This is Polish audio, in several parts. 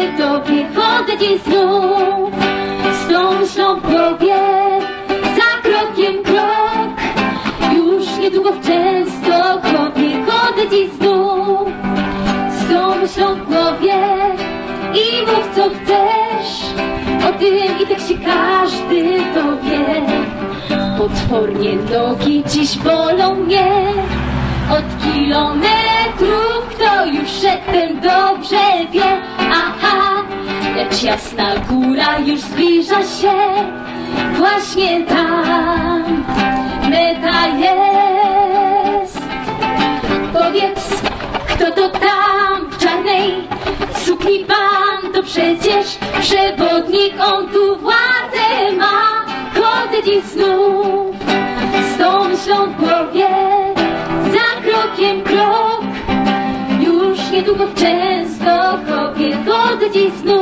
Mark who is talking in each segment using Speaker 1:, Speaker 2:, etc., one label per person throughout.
Speaker 1: każdy dowie. Chodzę dziś znów z tą myślą za krokiem krok, już niedługo w Częstochowie. Chodzę dziś znów z tą myślą w i mów co chcesz o tym i tak się każdy dowie. Potwornie nogi dziś bolą mnie od kilometrów. Jasna góra już zbliża się. Właśnie tam meta jest. Powiedz, kto to tam w czarnej sukni pan? To przecież przewodnik, on tu władzę ma. Chodzę dziś znów z tą myślą w głowie, za krokiem krok. Już niedługo w Częstochowie chodzę dziś znów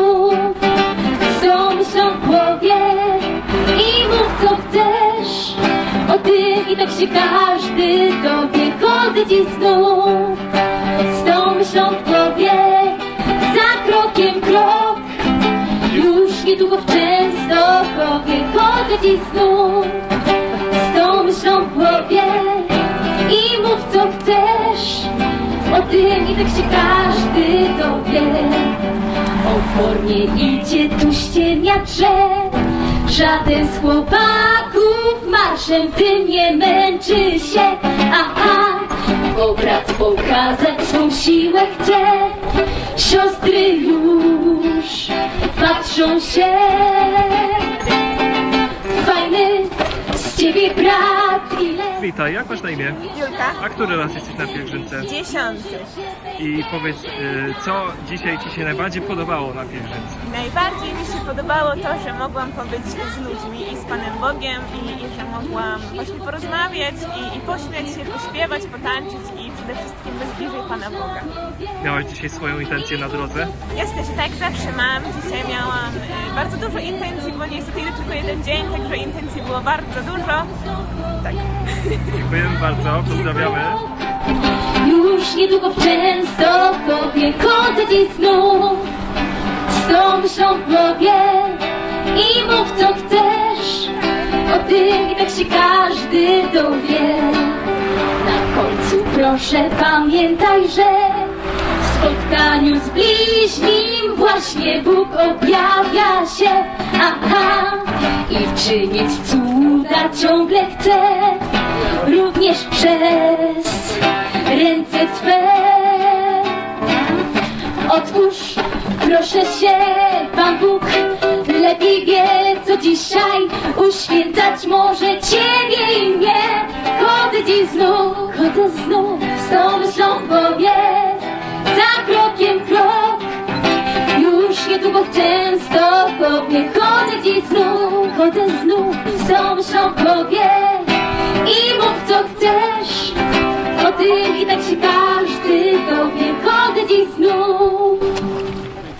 Speaker 1: każdy dowie. Chodzę dziś znów z tą myślą w głowie, za krokiem krok. Już niedługo w Częstochowie chodzę dziś znów z tą myślą w głowie i mów co chcesz o tym i tak się każdy dowie. Opornie idzie tu ściemnia drzew, żaden z chłopaków marszem tym nie męczy się. Aha, bo brat pokazać swą siłę chce, siostry już patrzą się. Fajny z ciebie brat,
Speaker 2: Witaj, jak masz na imię?
Speaker 3: Julka,
Speaker 2: A który raz jesteś na pielgrzymce?
Speaker 3: dziesiąty.
Speaker 2: I powiedz, y, co dzisiaj Ci się najbardziej podobało na pielgrzymce?
Speaker 3: Najbardziej mi się podobało to, że mogłam pobyć z ludźmi i z Panem Bogiem i, i że mogłam właśnie porozmawiać i, i pośmiać się, pośpiewać, potańczyć i przede wszystkim być bliżej Pana Boga.
Speaker 2: Miałaś dzisiaj swoją intencję na drodze?
Speaker 3: Jasne, tak zawsze mam. Dzisiaj miałam y, bardzo dużo intencji, bo niestety tylko jeden dzień, także intencji było bardzo dużo. Tak.
Speaker 2: Dziękujemy bardzo, pozdrawiamy.
Speaker 1: Już niedługo w Częstochowie chodzę dziś znów z tą myślą w głowie i mów co chcesz o tym i tak się każdy dowie. Proszę pamiętaj, że w spotkaniu z bliźnim właśnie Bóg objawia się. Aha, i czynić cuda ciągle chce, również przez ręce Twe. Otwórz, proszę się, Pan Bóg lepiej wie, co dzisiaj uświęcać może Ciebie Częstochowie chodzę dziś znów, chodzę znów tą myślą w głowie i mów co chcesz. O tym i tak się każdy dowie, chodzę dziś znów.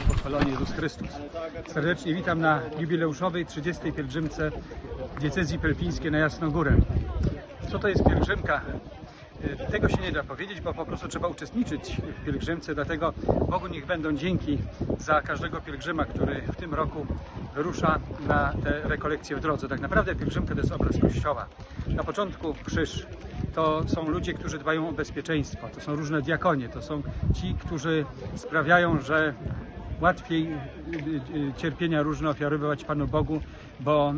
Speaker 4: Pochwalony Jezus Chrystus. Serdecznie witam na jubileuszowej 30. pielgrzymce diecezji pelpińskiej na Jasną Górę. Co to jest pielgrzymka? Y, Tego się nie da powiedzieć, bo po prostu trzeba uczestniczyć w pielgrzymce, dlatego Bogu niech będą dzięki za każdego pielgrzyma, który w tym roku wyrusza na te rekolekcje w drodze. Tak naprawdę pielgrzymka to jest obraz Kościoła. Na początku krzyż, to są ludzie, którzy dbają o bezpieczeństwo, to są różne diakonie, to są ci, którzy sprawiają, że łatwiej y, y, cierpienia różne ofiarowywać Panu Bogu, bo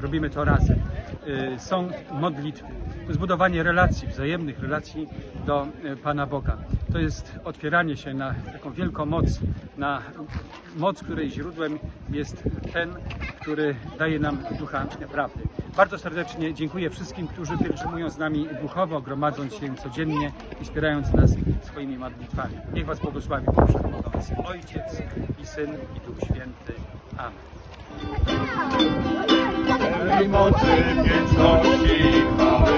Speaker 4: robimy to razem. Y, Są modlitwy, to jest budowanie relacji, wzajemnych relacji do y, Pana Boga. To jest otwieranie się na taką wielką moc, na moc, której źródłem jest ten, który daje nam ducha prawdy. Bardzo serdecznie dziękuję wszystkim, którzy pielgrzymują z nami duchowo, gromadząc się codziennie i wspierając nas swoimi modlitwami. Niech Was błogosławi Wszechmogący, Ojciec i Syn i Duch Święty. Amen.
Speaker 5: Pełni mocy wieczności chwały.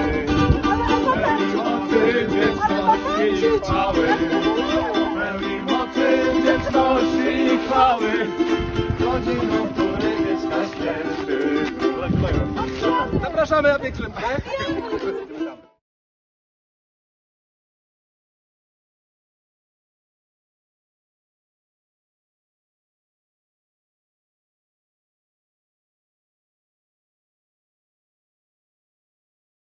Speaker 5: Pełni mocy wieczności chwały. Pełni mocy wieczności chwały. Rodziną, w której mieszka święty. Zapraszam.
Speaker 4: Zapraszamy na pielgrzymkę.